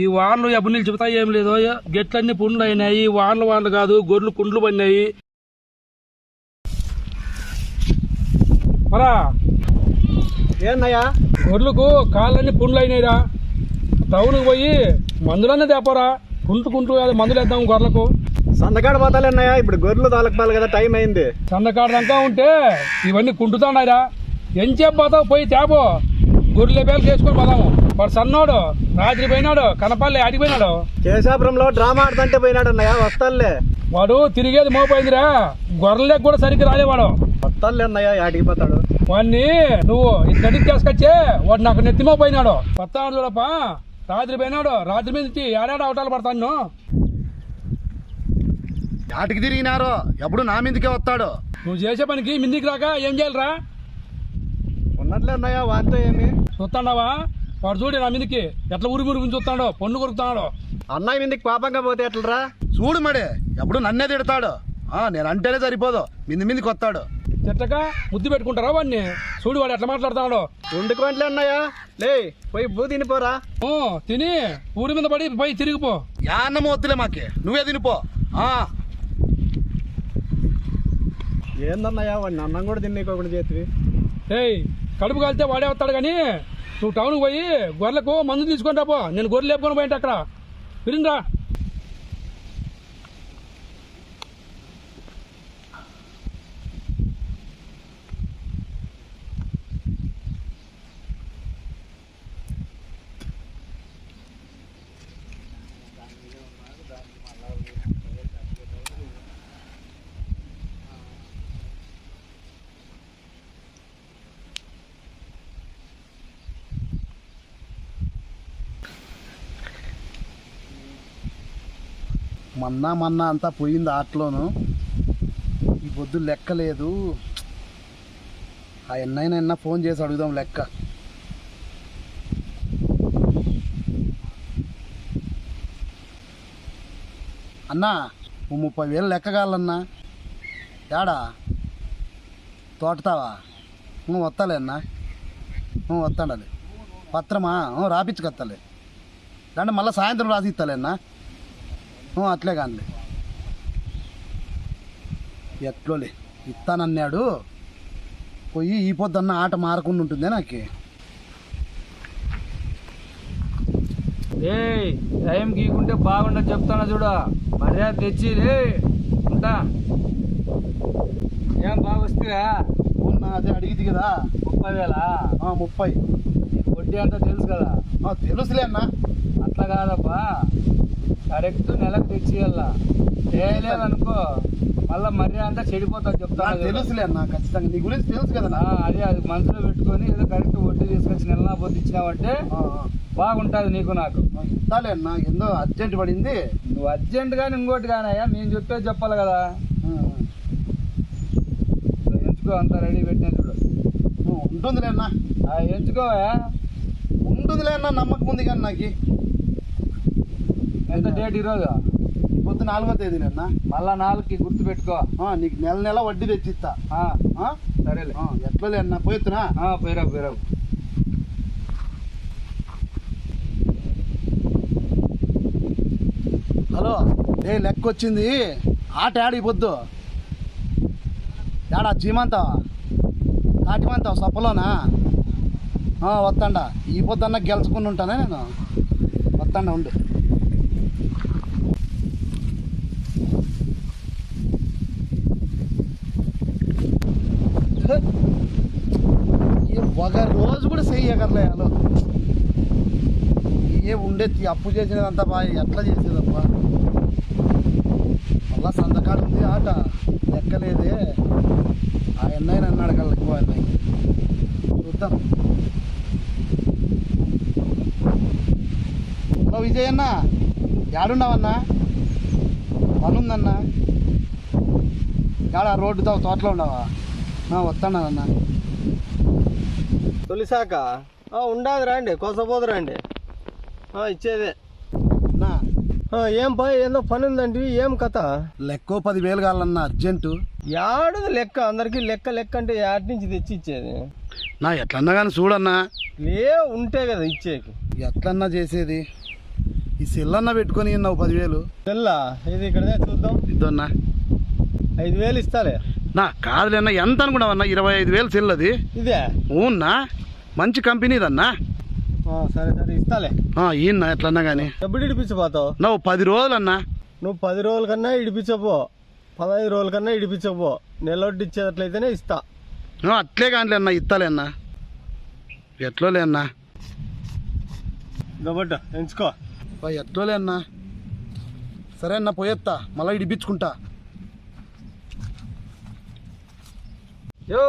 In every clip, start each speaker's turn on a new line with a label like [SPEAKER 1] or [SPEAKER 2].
[SPEAKER 1] ఈ వానలు ఎప్పుడు నీళ్ళు చెబుతా ఏం లేదు. గెట్లన్నీ పుండ్లు అయినాయి వానలు వానలు కాదు గొర్రెలు కుండ్లు పడినాయి. మరా
[SPEAKER 2] ఏందయ్యా?
[SPEAKER 1] గొర్రెలకు కాళ్ళన్నీ పుండ్లు అయినాయిరా టౌన్కి పోయి మందులన్నీ తేపరా. కుంటు కుంటు మందులు వేద్దాం గొర్రెలకు.
[SPEAKER 2] సందకాడ పోతాలేన్నయ్యా? ఇప్పుడు గొర్రెలు తోలకపోవాలి కదా టైం అయింది.
[SPEAKER 1] సన్నకాడ దాకా ఉంటే ఇవన్నీ కుంటుతున్నాయిరా. ఎంచేపు పోతావు పోయి తేపో. గొర్రెల పేర్లు చేసుకొని పోదాము. వాడు సన్నోడు రాత్రి పోయినాడు కనపల్లి ఆడిపోయినాడు
[SPEAKER 2] కేశాపురంలో డ్రామా ఆడుతుంటే పోయినాడు అన్నయ్య వస్తానులే.
[SPEAKER 1] వాడు తిరిగేది మోపోయిందిరా గొర్రెలకు కూడా సరిగ్గా రాలేవాడు
[SPEAKER 2] వస్తానులే అన్నయ్య యాడికి పోతాడు.
[SPEAKER 1] వాడిని నువ్వు ఇక్కడికి తీసుకొచ్చే వాడు నాకు నెత్తిమో పోయినాడు. వస్తాడు చూడప్ప రాత్రి పోయినాడు రాత్రి మీద ఏడాడు అవటాలు పడతాను
[SPEAKER 3] యాటికి తిరిగినారో ఎప్పుడు నా మీదకే వస్తాడు.
[SPEAKER 1] నువ్వు చేసే పనికి మిందికి రాక ఏం చేయాలిరా?
[SPEAKER 2] ఉన్నట్లే అన్నయ్య వాంతో ఏమి?
[SPEAKER 1] చూస్తాడావా వాడు చూడు నా మీదకి ఎట్లా ఉరి మురుగుని చూస్తాడో పండు కొరుకుతున్నాడు
[SPEAKER 2] అన్నయ్య మీదకి పాపంగా పోతే ఎట్లరా?
[SPEAKER 3] చూడు మడే ఎప్పుడు నన్నే తిడతాడు. ఆ, నేను అంటేనే సరిపోదు. మింది మీదకి వస్తాడు
[SPEAKER 1] చెట్టక ముద్దు పెట్టుకుంటారా వాడిని? చూడు వాడు ఎట్లా మాట్లాడుతున్నాడు
[SPEAKER 2] వండుకోంట్లే అన్నయ్య. లే పోయి బూ తినిపోరా
[SPEAKER 1] ఓ తిని. ఊరి మీద పడి పోయి తిరిగిపో.
[SPEAKER 3] యా అన్నం వద్దులే మాకి. నువ్వే తినిపో. ఆ,
[SPEAKER 2] ఏందన్నయ్య వాడిని అన్నం కూడా తిన్నీకోకుండా చేతివి?
[SPEAKER 1] ఏయ్ కడుపు కాలితే వాడే వస్తాడు కానీ నువ్వు టౌన్కి పోయి గొర్రెలకు మందు తీసుకొని రాపో నేను గొర్రెలు లేపుకొని పోయింటే అక్కడ. విరిండ్రా
[SPEAKER 3] మన్నా మన్నా అంతా పోయింది ఆటలోను ఈ పొద్దు లెక్క లేదు. ఆ ఎన్నైనా ఫోన్ చేసి అడుగుదాం లెక్క. అన్నా ఓ ముప్పై వేలు లెక్క కావాలన్నా. ఏడా తోటతావా? నువ్వు వస్తాలే అన్నా. నువ్వు వస్తాడాలి పత్రమా? ఊ, దాంట్లో మళ్ళీ సాయంత్రం రాసి ఇస్తాలే అన్నా. అట్లే కానిలే ఎట్లోలే ఇస్తానన్నాడు పోయి ఈ పొద్దున్న ఆట మారకుండా ఉంటుంది నాకు.
[SPEAKER 4] ఏయ్ టైం గీకుంటే బాగుండదు చెప్తాను చూడు మర్యాద తెచ్చి ఉంటా. ఏం బాగా వస్తుందా
[SPEAKER 3] ఉన్న అదే అడిగింది కదా.
[SPEAKER 4] ముప్పై వేల?
[SPEAKER 3] ముప్పై.
[SPEAKER 4] వడ్డీ అంతా తెలుసు కదా.
[SPEAKER 3] తెలుసులే అన్న.
[SPEAKER 4] అట్లా కాదప్పా కరెక్ట్ నెలకు తెచ్చియల్లా. చేయలేదనుకో మళ్ళా మర్యాద అంతా చెడిపోతా
[SPEAKER 3] నాకు
[SPEAKER 4] చెప్తాను.
[SPEAKER 3] తెలుసులే అన్న ఖచ్చితంగా. నీ గురించి తెలుసు కదా
[SPEAKER 4] అదే అది మనసులో పెట్టుకొని ఏదో కరెక్ట్ వడ్డీ తీసుకొచ్చి నెల పొద్దు ఇచ్చినావంటే బాగుంటుంది నీకు నాకు.
[SPEAKER 3] ఇస్తాలే అన్న ఎందో అర్జెంట్ పడింది.
[SPEAKER 4] నువ్వు అర్జెంట్ గాని ఇంకోటి కానయ్యా మేము చెప్పేది చెప్పాలి కదా. ఎంచుకో అంతా రెడీ పెట్టిన చూడు.
[SPEAKER 3] ఉంటుందిలే అన్న.
[SPEAKER 4] ఎంచుకోవా
[SPEAKER 3] ఉంటుందిలే అన్న నమ్మకం ఉంది కానీ నాకు.
[SPEAKER 4] ఎంత డేట్ ఈరోజు?
[SPEAKER 3] పొద్దు నాలుగో తేదీలే అన్న
[SPEAKER 4] మళ్ళా నాలుగుకి గుర్తు పెట్టుకో
[SPEAKER 3] నీకు నెల నెల వడ్డీ తెచ్చిస్తా?
[SPEAKER 4] సరేలే.
[SPEAKER 3] ఎట్లలే అన్న పోతున్నా
[SPEAKER 4] ఆ, పోయిరావు పోయిరావు.
[SPEAKER 3] హలో. ఏ లెక్క వచ్చింది ఆట ఆడి పొద్దు. ఏడా చీమంతావా? తాటిమంతావా సప్పలోనా? ఆ, వత్తండా. ఈ పొద్దున్న గెలుచుకుని ఉంటానే నేను. వత్తండా ఉండు ఏ ఒక రోజు కూడా చెయ్యగలే హలో. ఏ ఉండే అప్పు చేసినదంతా బాగా ఎట్లా చేసేదప్పా మళ్ళా సంతకాడు ఉంది ఆట లెక్కలేదే. ఆ ఎన్నైనా అన్నాడు కళ్ళకి ఎక్కువ అన్నయ్య చూద్దాం. హలో విజయ్ అన్న యాడున్నావన్నా? పనుందన్నా? ఆ రోడ్డుతో తోటలో ఉన్నావా? వస్తానన్నా
[SPEAKER 2] తొలిసాక ఉండాది రండి కొసపోదు రండి. ఇచ్చేదే. ఏం పని ఏందో పని ఉందండి ఏం కథ?
[SPEAKER 3] లెక్కో పదివేలు కావాలన్నా అర్జెంటు.
[SPEAKER 2] యాడది లెక్క అందరికి లెక్క లెక్క అంటే యాడ్ నుంచి తెచ్చి ఇచ్చేది?
[SPEAKER 3] నా ఎట్లన్నా కానీ చూడన్నా.
[SPEAKER 2] లే ఉంటే కదా ఇచ్చేకి.
[SPEAKER 3] ఎట్లన్నా చేసేది. ఈ సెల్లన్న పెట్టుకొని నువ్వు పదివేలు.
[SPEAKER 2] తెల్లా ఇది ఇక్కడ చూద్దాం.
[SPEAKER 3] ఇద్దన్నా.
[SPEAKER 2] ఐదు వేలు ఇస్తాలే.
[SPEAKER 3] నా కాదులేనా ఎంత అనుకున్నావన్నా? ఇరవై ఐదు వేలు సెల్లది
[SPEAKER 2] ఇదే?
[SPEAKER 3] ఊన్నా? మంచి కంపెనీదన్నా
[SPEAKER 2] సరే సరే ఇస్తాలే.
[SPEAKER 3] ఈయన ఎట్లన్నా కానీ
[SPEAKER 2] ఎప్పుడు ఇడిపించబోతావు?
[SPEAKER 3] నువ్వు పది రోజులన్నా.
[SPEAKER 2] నువ్వు పది రోజుల కన్నా ఇడిపించపో పదహైదు రోజుల కన్నా ఇడిపించపో నెలొడ్డి ఇచ్చేటట్లయితేనే ఇస్తా.
[SPEAKER 3] అట్లే కానిలే అన్న ఇత్తలే అన్నా. ఎట్లోలే అన్నా.
[SPEAKER 2] కాబట్టి ఎంచుకో.
[SPEAKER 3] ఆ, ఎట్లోలే అన్నా. సరే అన్న పోయేత్తా మళ్ళీ ఇడిపించుకుంటా.
[SPEAKER 4] యో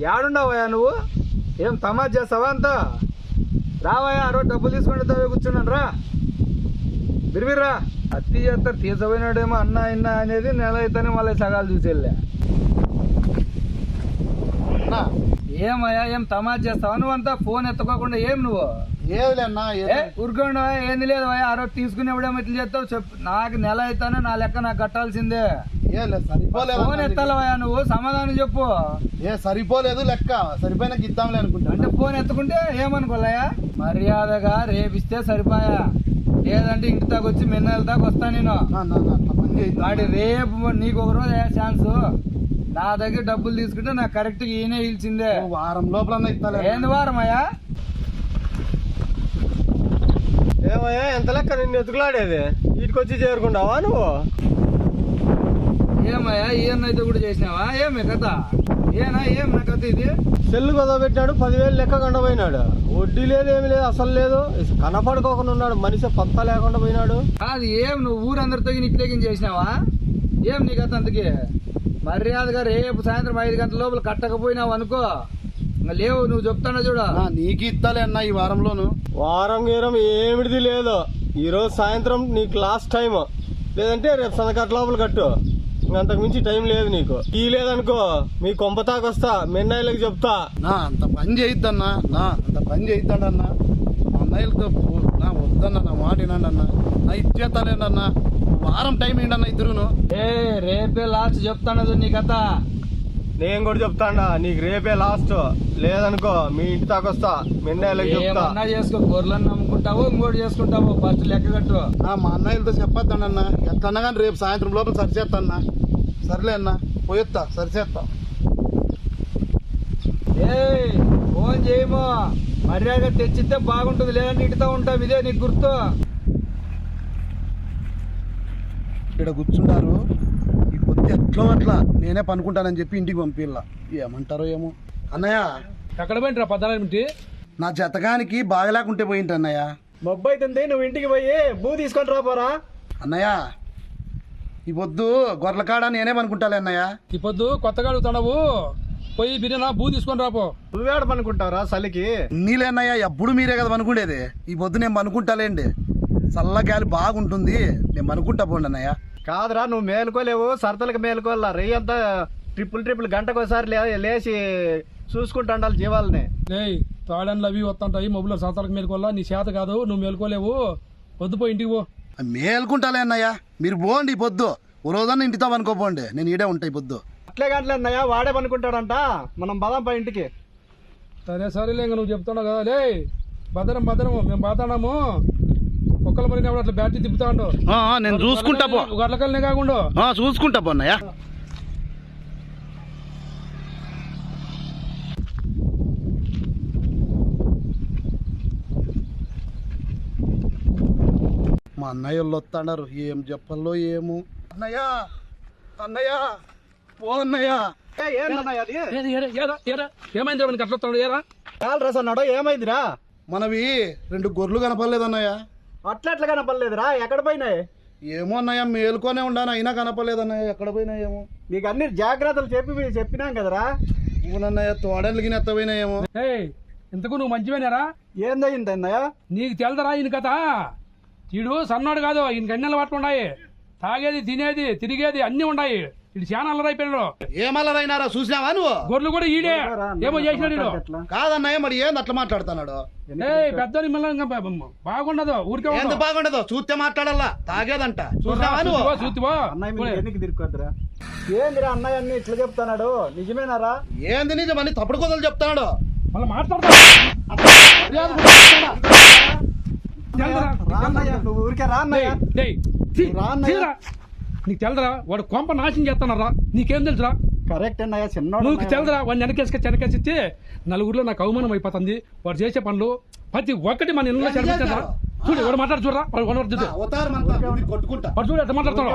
[SPEAKER 4] యాడున్నావయ్యా నువ్వు? ఏం తమాజ్ చేస్తావా అంతా? రావయ్యా ఆ రోజు డబ్బులు తీసుకుంటే తవ్వే కూర్చున్నాను రా. బిరిబిర్రా. అత్తి చేస్తారు తీసపోయినాడేమో అన్న ఇన్న అనేది నెల అయితేనే మళ్ళీ సగాలు చూసేళ్ళా.
[SPEAKER 3] అన్నా
[SPEAKER 4] ఏమయ్యా ఏం తమాజ్ చేస్తావా? నువ్వంతా ఫోన్ ఎత్తుకోకుండా ఏం నువ్వు?
[SPEAKER 3] ఏదిలే అన్నా
[SPEAKER 4] ఏ ఊరుకోండి ఏంది లేదు అయ్యా ఆ రోజు తీసుకునేప్పుడేమో ఇట్లా చేస్తావు? చెప్పు. నాకు నెల అయితేనే నా లెక్క నాకు కట్టాల్సిందే. ఫోన్ ఎత్తాలవయ్యా నువ్వు? సమాధానం చెప్పు.
[SPEAKER 3] ఏ సరిపోలేదు లెక్క. సరిపోయినాక ఇద్దాంలే అనుకుంటా.
[SPEAKER 4] అంటే ఫోన్ ఎత్తుకుంటే ఏమనుకోలయ్యా మర్యాదగా రేపిస్తే సరిపోయా. లేదంటే ఇంటి దాకా వచ్చి మిన్నెల దాకా వస్తా నేను. వాడి రేపు నీకు ఒక రోజు ఛాన్స్? నా దగ్గర డబ్బులు తీసుకుంటే నాకు కరెక్ట్ ఈయనే ఇల్చిందే.
[SPEAKER 3] వారం లోపల
[SPEAKER 4] ఏంది వారం అయ్యా
[SPEAKER 2] ఏమయ్యా ఎంత లెక్క నిన్ను ఎత్తుకులాడేది? వీటికొచ్చి చేరుకుంటావా నువ్వు?
[SPEAKER 4] ఈయన అయితే కూడా చేసినావా? ఏమి కథ? ఏనా ఏం నా కథ ఇది?
[SPEAKER 2] సెల్లు పెట్టినాడు పదివేలు లెక్క కండపోయినాడు వడ్డీ లేదు ఏమి లేదు అసలు లేదు. కనపడుకోకుండా ఉన్నాడు మనిషి పత్తా లేకుండా పోయినాడు.
[SPEAKER 4] అది ఏం నువ్వు ఊరందరితో ఇట్లేకిం చేసినావా? ఏం నీ కథ అంతకి మర్యాదగా రేపు సాయంత్రం ఐదు గంటల లోపల కట్టకపోయినావు అనుకో. ఇంకా లేవు నువ్వు చెప్తానో చూడ.
[SPEAKER 3] నా, నీకు ఇస్తాలే అన్న ఈ వారంలోను.
[SPEAKER 2] వారం గీరం ఏమిటిది లేదు. ఈరోజు సాయంత్రం నీకు లాస్ట్ టైం లేదంటే రేపు సందకట్ల లోపల కట్టు. అంతకు మించి టైం లేదు నీకు. ఈ లేదనుకో మీ కొంపతాకొస్తా మెన్నాయిలకు చెప్తా.
[SPEAKER 3] నా అంత పని చేయొద్దన్నా నా అంత పని చేయొద్దన్నా అన్నయ్యలతో నా వద్దన్న నా మాట వినండి అన్న నా ఇచ్చేస్తాలేండన్నా వారం టైం ఏంటన్నా ఇద్దరును.
[SPEAKER 4] ఏ రేపే లాస్ట్ చెప్తానదు నీ కథ.
[SPEAKER 2] నేను కూడా చెప్తాడా నీకు రేపే లాస్ట్ లేదనుకో మీ ఇంటి దాకొస్తా మెన్నాయిలకు చెప్తా.
[SPEAKER 4] ఏమన్నా చేసుకో గొర్రెలను నమ్ముకుంటావు ఇంకోటి చేసుకుంటావు ఫస్ట్ లెక్క కట్టు.
[SPEAKER 3] ఆ, మా అన్నయ్యలతో చెప్పొద్దానన్నా ఎట్లన్నా కానీ రేపు సాయంత్రం లోపల సరిచేస్తాన్నా సర్లే అన్న పోయొత్తా సరిచేస్తా
[SPEAKER 4] ఏ ఫోన్ చేయమో. మర్యాదగా తెచ్చితే బాగుంటుంది లేదంటే ఇటుతో ఉంటాం ఇదే నీకు గుర్తు.
[SPEAKER 3] ఇక్కడ పొద్దు ఎట్లో అట్లా? నేనే పనుకుంటానని చెప్పి ఇంటికి పంపిల్లా ఏమంటారో ఏమో. అన్నయ్య.
[SPEAKER 1] ఎక్కడ పోయింట్రా పద్నాలుగు మినిట్
[SPEAKER 3] నా జతకానికి బాగలేకుంటే పోయింట అన్నయ్య.
[SPEAKER 2] బొబ్బాయి తంది నువ్వు ఇంటికి పోయి భూ తీసుకొని రాపోరా
[SPEAKER 3] అన్నయ్య ఈ పొద్దు గొర్రెల కాడ నేనే పనుకుంటాలే అన్నయ్య.
[SPEAKER 1] ఈ పొద్దు కొత్తగా అడుగుతున్నావు పోయి బిర్యానీ బూ తీసుకొని రాపో
[SPEAKER 2] నువ్వేడ పనుకుంటావురా చలికి.
[SPEAKER 3] నీలే అన్నయ్య ఎప్పుడు మీరే కదా పనుకుండేది. ఈ పొద్దు నేను పనుకుంటాలేండి. చల్ల గాలి బాగుంటుంది. నేను పనుకుంటా పోండి అన్నయ్య.
[SPEAKER 2] కాదురా నువ్వు మేలుకోలేవు సరతలకు మేలుకోవాలా రెయ్యి అంతా ట్రిపుల్ ట్రిపుల్ గంటకు ఒకసారి లే- లేచి చూసుకుంటా ఉండాలి జీవాలని.
[SPEAKER 1] ఏయ్ తాళన్లు అవి వస్తుంటాయి మొబైల్లో సాతాలకు మేలుకోవాలా? నీ చేత కాదు నువ్వు మేలుకోలేవు. వద్దు పో ఇంటికి పో.
[SPEAKER 3] మేలుకుంటాలే అన్నయ్య. మీరు పోండి ఈ పొద్దు. ఓ రోజన్నా ఇంటితో పనుకోపోండి. నేను ఈడే ఉంటా ఈ పొద్దు.
[SPEAKER 2] అట్లే గంటలే అన్నయ్య వాడే పనుకుంటాడంట. మనం బలం పై ఇంటికి.
[SPEAKER 1] సరే సరేలే ఇంకా నువ్వు చెప్తున్నావు కదా. లే భద్రం భద్రము. మేము బాతాడాము ఒక్కల మరి అట్లా బ్యాటరీ తిప్పుతా ఉండు?
[SPEAKER 3] ఆ, ఆ, నేను చూసుకుంటా పో.
[SPEAKER 1] గట్లకల్నే కాకుండా
[SPEAKER 3] ఆ, చూసుకుంటా పో అన్నయ్య. మా అన్నయ్య వాళ్ళు వస్తాడారు. ఏం చెప్పాలో ఏమో. అన్నయ్య! అన్నయ్య! పో అన్నయ్య!
[SPEAKER 1] ఏది, ఏరా, ఏరా, ఏరా? ఏమైంది మనకి అట్లా వస్తాడు? ఏరా?
[SPEAKER 2] రస్ అన్నాడు ఏమైందిరా?
[SPEAKER 3] మనవి రెండు గొర్రెలు కనపడలేదు
[SPEAKER 2] అట్లా ఎట్లా కనపడలేదురా ఎక్కడ పోయినాయి?
[SPEAKER 3] ఏమో అన్నయ్య మేలుకొనే ఉండాను అయినా కనపడలేదు అన్నయ్య ఎక్కడ పోయినాయేమో
[SPEAKER 2] నీకు అన్ని జాగ్రత్తలు చెప్పి చెప్పినాం కదరా.
[SPEAKER 3] ఊనన్నయ్య తోడన్లకి ఎత్తపోయినాయేమో
[SPEAKER 1] ఏయ్ ఇంతకు నువ్వు మంచివేనారా?
[SPEAKER 2] ఏందయ్యింది అన్నయ్య
[SPEAKER 1] నీకు తెలదరా ఈయన కథ? ఈడు సన్నోడు కాదు ఈయనకి అన్ని అలవాట్లు ఉన్నాయి. తాగేది తినేది తిరిగేది అన్ని ఉన్నాయి. ఇటు చాలా అల్లరైపోయినాడు
[SPEAKER 3] ఏమల్లరైనారా చూసినావా నువ్వు?
[SPEAKER 1] గొర్రెలు కూడా ఈడే. ఏమో చేసినాడు
[SPEAKER 3] కాదన్నయ్య మరి ఏంది అట్లా మాట్లాడుతున్నాడు?
[SPEAKER 1] ఏయ్ పెద్ద బాగుండదు ఊరికే
[SPEAKER 3] ఎంత. బాగుండదు? చూస్తే మాట్లాడాలా తాగేదంట. చూసినావా నువ్వు?
[SPEAKER 1] చూతివో.
[SPEAKER 2] ఎన్నికి తిరుక్కోద్దురా? ఏందిరా అన్నయ్య అన్ని ఇట్లా చెప్తున్నాడు? నిజమేనారా?
[SPEAKER 3] ఏంది నిజమని తప్పుడు కొదలు చెప్తున్నాడు.
[SPEAKER 1] మళ్ళీ మాట్లాడతా
[SPEAKER 5] అన్నయ్య నువ్వు ఊరికే అన్నయ్య.
[SPEAKER 3] రా అన్నయ్య.
[SPEAKER 1] నీకు తెలదరా? వాడు కొంప నాశనం చేస్తానరా నీకేం తెలుసురా?
[SPEAKER 5] కరెక్ట్ అన్నయ్య చిన్నోడు
[SPEAKER 1] నువ్వు. తెలదరా? వాడిని వెనకేసుక వెనకేసిచ్చి నలుగురిలో నాకు అవమానం అయిపోతుంది. వాడు చేసే పనులు ప్రతి ఒక్కటి మన ఇళ్ళలో చనిపించారా
[SPEAKER 3] చేశారు?
[SPEAKER 1] చూడు వాడు మాట్లాడు చూడరా. వాడు వాడు చూడు. వాడు చూడు ఎట్లా మాట్లాడుతున్నావు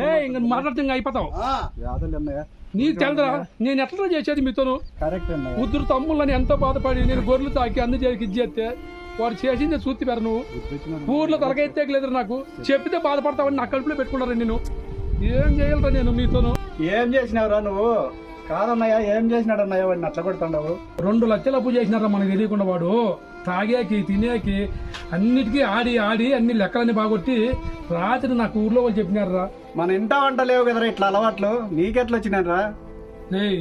[SPEAKER 1] ఏ ఇంక నువ్వు మాట్లాడితే ఇంకా అయిపోతావు.
[SPEAKER 3] ఆ,
[SPEAKER 5] యాదలు అన్నయ్య.
[SPEAKER 1] నీకు తెలదరా నేను ఎట్లా చేసేది మీతోను?
[SPEAKER 5] కరెక్ట్ అన్నయ్య.
[SPEAKER 1] కూతురు తమ్ముళ్ళని ఎంతో బాధపడి నేను గొర్రెలు తాకి అన్ని ఇచ్చేస్తే వాడు చేసింది చూస్తే పెర నువ్వు. ఊర్లో తలకైతే నాకు. చెప్పితే బాధపడతావని నా కడుపులో పెట్టుకున్నారా నేను ఏం చేయాలరా నేను మీతోను?
[SPEAKER 5] ఏం చేసినావురా నువ్వు? కాదన్నయ్య ఏం చేసినాడు అన్నయ్య వాడిని అట్లా కొడుతుండవు?
[SPEAKER 1] రెండు లక్షల అప్పు చేసినారా మనకు తెలియకుండా వాడు? తాగేకి తినేకి అన్నిటికీ ఆడి ఆడి అన్ని లెక్కలన్నీ బాగొట్టి రాత్రి నాకు ఊర్లో వాళ్ళు చెప్పినారా
[SPEAKER 5] మన ఇంట వంట లేవు కదరా ఇట్లా అలవాట్లు? నీకెట్లా వచ్చినారా
[SPEAKER 1] రేయ్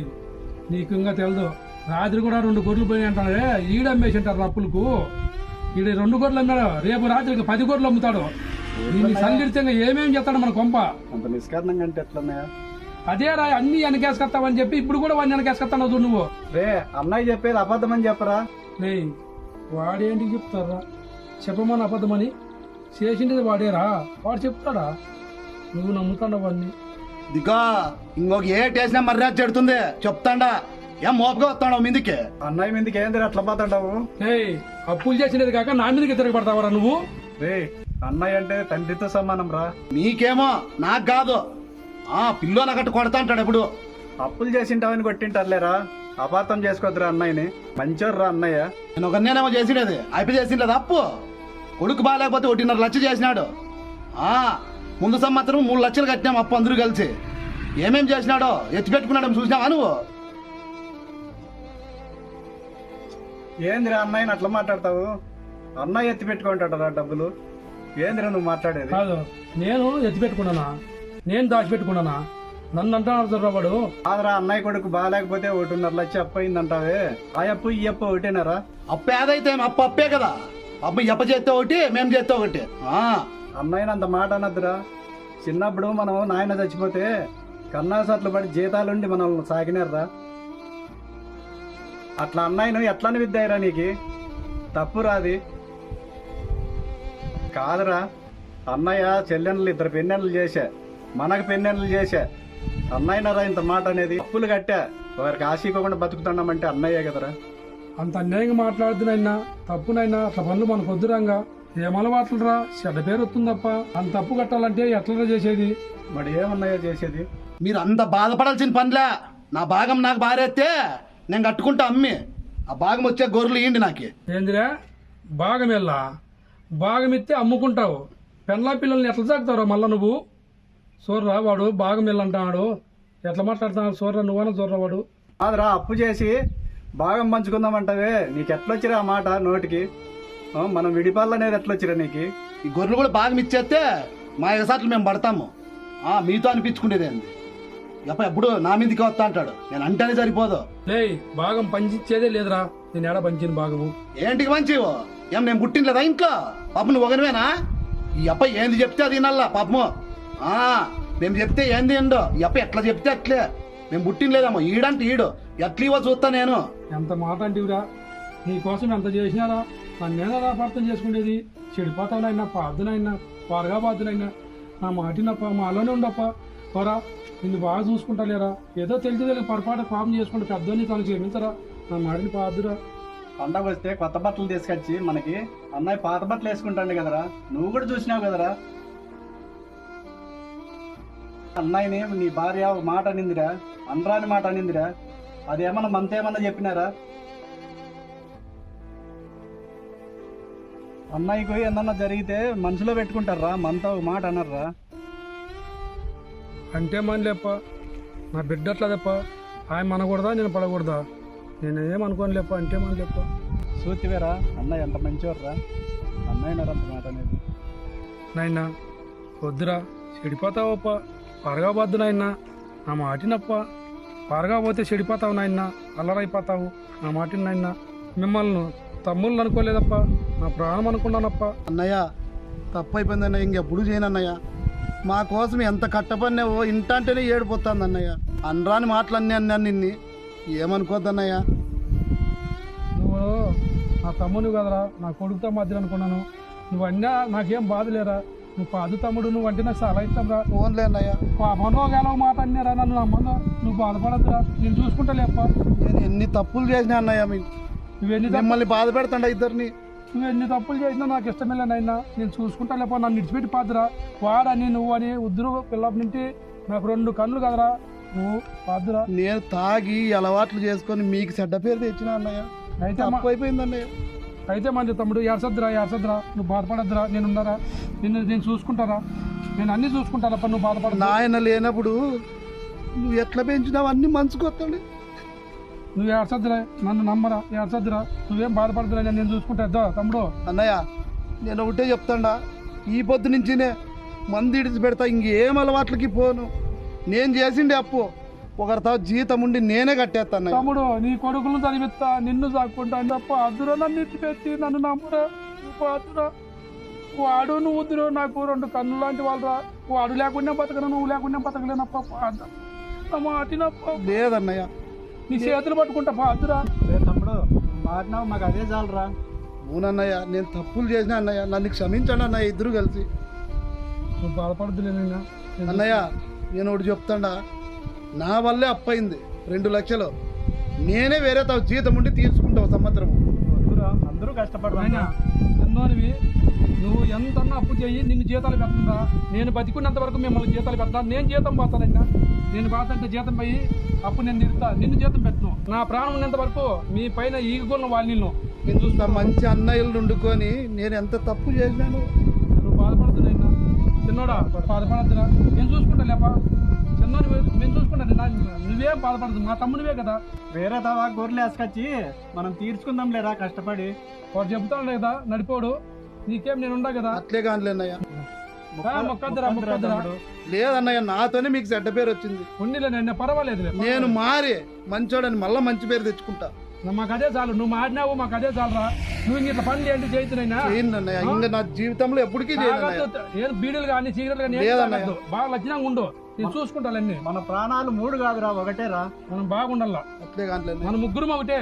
[SPEAKER 1] నీకు ఇంకా తెలదు. రాత్రి కూడా రెండు గొర్రెలు పోయి అంటాడే ఈడ అమ్మేసి అంటారు అప్పులకు. ఈడ రెండు గొర్రెలు అమ్మాడు. రేపు రాత్రికి పది గొర్రెలు అమ్ముతాడు. దీన్ని సల్లిడితే ఇంకా ఏమేం చేస్తాడు మన కొంప.
[SPEAKER 5] అంత నిష్కారణంగా అంటే ఎట్లన్నయ్య
[SPEAKER 1] అదే రా అన్ని వెనకేసుకొస్తావని చెప్పి ఇప్పుడు కూడా వాడిని వెనకేసుకొస్తాను చూడు నువ్వు.
[SPEAKER 5] రే అన్నయ్య చెప్పేది అబద్ధమని చెప్పరా?
[SPEAKER 1] రేయ్ వాడేంటి చెప్తారా? చెప్పమని అబద్ధమని? చేసిండేది వాడేరా? వాడు చెప్తాడా? నువ్వు నమ్ముతాడా వాడిని
[SPEAKER 3] దిగా ఇంకొక ఏ టేసినా మర్యాద చెడుతుంది? చెప్తాండా. ఏం మోపుగా వస్తాడు మీదికి?
[SPEAKER 5] అన్నయ్య మీదకి ఏంది అట్లా పోతాడావు
[SPEAKER 1] ఏయ్ అప్పులు చేసినది కాక నా మీదకి తిరగబడతావరా నువ్వు?
[SPEAKER 5] రే అన్నయ్య అంటే తండ్రితో సమానం రా.
[SPEAKER 3] నీకేమో నాకు కాదు. ఆ పిల్లో నగట్టు కొడతా అంటాడు ఎప్పుడు.
[SPEAKER 5] అప్పులు చేసింటావని కొట్టింటారులేరా? అపార్థం చేసుకోవద్దురా అన్నయ్యని. మంచోరు రా అన్నయ్య.
[SPEAKER 3] నేను ఒకరినేమో చేసినది అయిపోయి చేసిండేది అప్పు. కొడుకు బాగాలేకపోతే ఒకటిన్నర లక్ష చేసినాడు. ఆ ముందు సంవత్సరం మూడు లక్షలు కట్టినాం అప్పు అందరూ కలిసి. ఏమేం చేసినాడో? ఎత్తి పెట్టుకున్నాడు చూసినావా నువ్వు?
[SPEAKER 5] ఏందిరా అన్నయ్యని అట్లా మాట్లాడతావు? అన్నయ్య ఎత్తి పెట్టుకుంటాడరా డబ్బులు? ఏందిరా నువ్వు మాట్లాడేది?
[SPEAKER 1] కాదు నేను ఎత్తి పెట్టుకున్నానా? నేను దాచిపెట్టుకున్నానా నన్ను అంటున్నారు వాడు?
[SPEAKER 5] కాదురా అన్నయ్య కొడుకు బాగాలేకపోతే ఒకటిన్నర లక్ష అప్పు అయిందంటావే ఆ అప్పు ఈ అప్పు ఒకటేనారా?
[SPEAKER 3] అప్పు ఏదైతే అప్పు అప్పే కదా. అప్పు ఎప్ప చేస్తే ఒకటి మేము చేస్తే ఒకటి. ఆ.
[SPEAKER 5] అన్నయ్యని అంత మాట అనద్దురా. చిన్నప్పుడు మనం నాయన చచ్చిపోతే కన్నాసట్లు పడి జీతాలుండి మనం సాగినారా అట్లా అన్నయ్యను ఎట్లని విద్యాయిరా నీకు? తప్పు రాది. కాదురా. అన్నయ్య చెల్లెన్లు ఇద్దరు పెన్నెన్లు చేశా. మనకు పెన్నెన్లు చేశా. అన్నయ్యనరా ఇంత మాట అనేది? అప్పులు కట్టా. వారికి ఆశీకోకుండా బతుకుతున్నామంటే అన్నయ్యే కదరా.
[SPEAKER 1] అంత అన్యాయంగా మాట్లాడుతున్నాయినా తప్పునైనా అట్లా పనులు మనకు వద్దురంగా ఏం అలవాట్లు రా చెడ్డ పేరు వస్తుంది తప్ప అంత తప్పు కట్టాలంటే ఎట్లా చేసేది?
[SPEAKER 5] మరి ఏమన్నయ్య చేసేది?
[SPEAKER 3] మీరు అంత బాధపడాల్సిన పనిలే నా భాగం నాకు బారేస్తే నేను కట్టుకుంటా అమ్మి. ఆ భాగం వచ్చే గొర్రెలు ఇయ్యండి నాకు.
[SPEAKER 1] ఏందిరా? భాగం వెళ్ళా భాగం ఇస్తే అమ్ముకుంటావు. పెళ్ళా పిల్లల్ని ఎట్లా సాగుతావు మళ్ళా నువ్వు? చూడరా వాడు భాగం వెళ్ళంటాడు ఎట్లా మాట్లాడుతున్నాడు చూడరా నువ్వన్నా చూడరా వాడు.
[SPEAKER 5] కాదురా అప్పు చేసి భాగం పంచుకుందామంటావే. నీకు ఎట్లొచ్చిరా ఆ మాట నోటికి? ఆ, మనం విడిపాలు అనేది ఎట్లొచ్చిరా నీకు?
[SPEAKER 3] ఈ గొర్రెలు కూడా భాగం ఇచ్చేస్తే మా ఎగసాట్లు మేము పడతాము. ఆ మీతో అనిపించుకునేది ఏంది ఎప్ప ఎప్పుడు నా మీదకి వస్తా అంటాడు. నేను అంటేనే సరిపోదు.
[SPEAKER 1] భాగం పంచిచ్చేదే లేదురా. నేను ఏడ పంచిన భాగము?
[SPEAKER 3] ఏంటికి మంచివో ఏం నేను పుట్టినలేదా ఇంట్లో? పాపం నువ్వు ఒకనివేనా ఈ అప్ప ఏంది చెప్తే అది వినాలా పాపము? ఆ మేము చెప్తే ఏంది ఏందో? ఈ అప్ప ఎట్లా చెప్తే అట్లే. మేము పుట్టినలేదమ్మో ఈడంటే ఈడు. ఎట్లీవో చూస్తా నేను.
[SPEAKER 1] ఎంత మాట అంటివిరా? నీకోసం ఎంత చేసినారా? నన్నేనా అపార్థం చేసుకునేది చెడిపోతానైనా పాదునైనా పారగా పాదునైనా నా మాటినప్ప మాలోనే ఉండప్ప. పోరా నిన్ను బాగా చూసుకుంటా లేరా ఏదో తెలిసి తెలియక పొరపాటు పాపం చేసుకుంటే పెద్దోని తను క్షమించరా? నా మాటిని పాదురా.
[SPEAKER 5] పండగ వస్తే కొత్త బట్టలు తీసుకొచ్చి మనకి అన్నయ్య పాత బట్టలు వేసుకుంటాడు కదరా. నువ్వు కూడా చూసినావు కదరా. అన్నయ్యని నీ భార్య ఒక మాట అనిందిరా. అనరాని మాట అనిందిరా. అదేమన్నా మనతేమన్నా చెప్పినారా? అన్నయ్యకు ఏమన్నా జరిగితే మనసులో పెట్టుకుంటారా? మనతో ఒక మాట అనర్రా.
[SPEAKER 1] అంటే మన లేప్ప నా బిడ్డ అట్లా తప్ప ఆయన మనకూడదా నేను పడకూడదా? నేను ఏమనుకోని లేప్ప అంటే మన లేప్ప
[SPEAKER 5] సూతివేరా అన్నయ్య ఎంత మంచివర్రా అన్నయ్య మాట అనేది.
[SPEAKER 1] నాయనా వద్దురా. చెడిపోతావప్ప పరగా వద్దు నాయనా. నా మాటినప్ప. పరగా పోతే చెడిపోతావు నాయన. అల్లరైపోతావు. నా మాటిని నాయన. మిమ్మల్ని తమ్ముళ్ళు అనుకోలేదప్ప. నా ప్రాణం అనుకున్నానప్ప.
[SPEAKER 3] అన్నయ్య తప్పైపోయింది అన్నయ్య ఇంకెప్పుడు చేయను అన్నయ్య. మా కోసం ఎంత కట్టపన్నావో ఇంటంటేనే ఏడిపోతుంది అన్నయ్య. అనరాని మాటలు అన్నీ అన్నాను నిన్ని. ఏమనుకోద్దన్నయ్య?
[SPEAKER 1] నువ్వు నా తమ్ముని కదరా నా కొడుకుతో మధ్య అనుకున్నాను. నువ్వు అన్నా నాకేం బాధ లేరా? నువ్వు పాదు తమ్ముడు నువ్వు అంటే నాకు చాలా ఇష్టం రా.
[SPEAKER 3] ఫోన్లే అన్నయ్య.
[SPEAKER 1] పాపనో గెలవ మాట అన్నారా నన్ను నమ్మను? నువ్వు బాధపడద్దురా. నేను చూసుకుంటా లేప్ప
[SPEAKER 3] నేను ఎన్ని తప్పులు చేసినా అన్నయ్య
[SPEAKER 1] నువ్వెన్ని
[SPEAKER 3] మిమ్మల్ని బాధ పెడతాండ ఇద్దరిని.
[SPEAKER 1] నువ్వు ఎన్ని తప్పులు చేసినా నాకు ఇష్టమే లేనైనా నేను చూసుకుంటా లేప నన్ను విడిచిపెట్టి పాదురా. వాడని నువ్వు అని ఉద్దురు పిల్లప్పటి నుండి నాకు రెండు కళ్ళు కదరా. నువ్వు పాదురా.
[SPEAKER 3] నేను తాగి అలవాట్లు చేసుకొని మీకు చెడ్డ పేరు తెచ్చిన అన్నయ్య.
[SPEAKER 1] అయితే
[SPEAKER 3] అయిపోయింది అన్నయ్య.
[SPEAKER 1] అయితే మంచి తమ్ముడు ఏడ్సద్దురా ఏడ్సద్దురా నువ్వు బాధపడద్దురా. నేను ఉన్నారా నిన్ను నేను చూసుకుంటారా? నేను అన్ని చూసుకుంటారా నువ్వు బాధపడదు
[SPEAKER 3] నాయన లేనప్పుడు నువ్వు ఎట్లా పెంచినావు? అన్ని మంచుకొస్తాడు
[SPEAKER 1] నువ్వు ఏడ్సద్దురా నన్ను నమ్మరా ఏడ్సద్దురా నువ్వేం బాధపడదురా నేను చూసుకుంటా తమ్ముడు.
[SPEAKER 3] అన్నయ్య నేను ఒకటే చెప్తాడా. ఈ పొద్దు నుంచినే మంది ఇడిచి పెడతా ఇంకేం అలవాట్లకి పోను. నేను చేసిండే అప్పు. ఒకరితో జీతం ఉండి నేనే కట్టేస్తా అన్నయ్య.
[SPEAKER 1] తమ్ముడు నీ కొడుకులను చదివిస్తా నిన్ను సాక్కుంటా తప్ప అద్దురా నన్ను ఇచ్చి పెట్టి నన్ను నమ్మురా నువ్వు అద్దురా వాడు నువ్వు వద్దురు నాకు రెండు కన్ను లాంటి వాళ్ళరా. వాడు లేకుండా బతకను నువ్వు లేకుండా బతకలేనప్ప
[SPEAKER 3] లేదన్నయ్య.
[SPEAKER 1] నీ చేతులు పట్టుకుంటా పాదురా
[SPEAKER 4] రే తమ్ముడు మాటినావు మాకు అదే చాలరా.
[SPEAKER 3] అవునన్నయ్య నేను తప్పులు చేసిన అన్నయ్య నన్ను క్షమించండి అన్నయ్య ఇద్దరు కలిసి.
[SPEAKER 1] నువ్వు బాధపడదులేనైనా
[SPEAKER 3] అన్నయ్య నేను ఒకటి చెప్తాడా. నా వల్లే అప్పయింది రెండు లక్షలు. నేనే వేరే తా జీతం ఉండి తీర్చుకుంటావు సంవత్సరం
[SPEAKER 4] అందరూ కష్టపడరా.
[SPEAKER 1] నువ్వు ఎంతన్నా అప్పు చేయి నిన్ను జీతాలు పెట్టదా నేను బతికున్నంత వరకు మిమ్మల్ని జీతాలు పెడతా. నేను జీతం పోతానైనా. నేను పోతుంటే జీతం పోయి అప్పుడు నేను నిరుతా నిన్ను జీతం పెట్టను. నా ప్రాణం ఉన్నంత వరకు మీ పైన ఈగున్న వాళ్ళు నిన్ను. నేను
[SPEAKER 3] ఇంత మంచి అన్నయ్యలు వండుకొని నేను ఎంత తప్పు చేసినాను?
[SPEAKER 1] నువ్వు బాధపడుతున్నా చిన్నోడా బాధపడద్దురా. నేను చూసుకుంటా లేపా. చిన్నోడు నేను చూసుకుంటాను నా- నువ్వేం బాధపడదు మా తమ్మునివే కదా.
[SPEAKER 4] వేరే తవా గొర్రెలు వేసుకొచ్చి మనం తీర్చుకుందాం లేరా కష్టపడి?
[SPEAKER 1] వాడు చెబుతాడు లేదా నడిపోడు. నీకేం నేను ఉండా కదా.
[SPEAKER 3] అట్లే కానిలే లేదన్నయ్య నాతోనే మీకు చెడ్డ పేరు వచ్చింది.
[SPEAKER 1] ఉండిలే నేను పర్వాలేదులే
[SPEAKER 3] నేను మారి మంచోడని మళ్ళా మంచి పేరు తెచ్చుకుంటా.
[SPEAKER 1] మాకు అదే చాలు నువ్వు మాడినావు మాకు అదే చాలరా. నువ్వు ఇంక ఇట్లా పనులు ఏంటి చేయించినైనా
[SPEAKER 3] ఇంకా నా జీవితంలో ఎప్పటికీ
[SPEAKER 1] ఏం బీడీలు కానీ సిగరెట్లు కానీ. బాగా లక్షణంగా ఉండు. నేను చూసుకుంటాలన్నీ
[SPEAKER 4] మన ప్రాణాలు మూడు కాదురా ఒకటేరా.
[SPEAKER 1] మనం బాగుండాల?
[SPEAKER 3] అట్లే.
[SPEAKER 1] మన ముగ్గురు ఒకటే.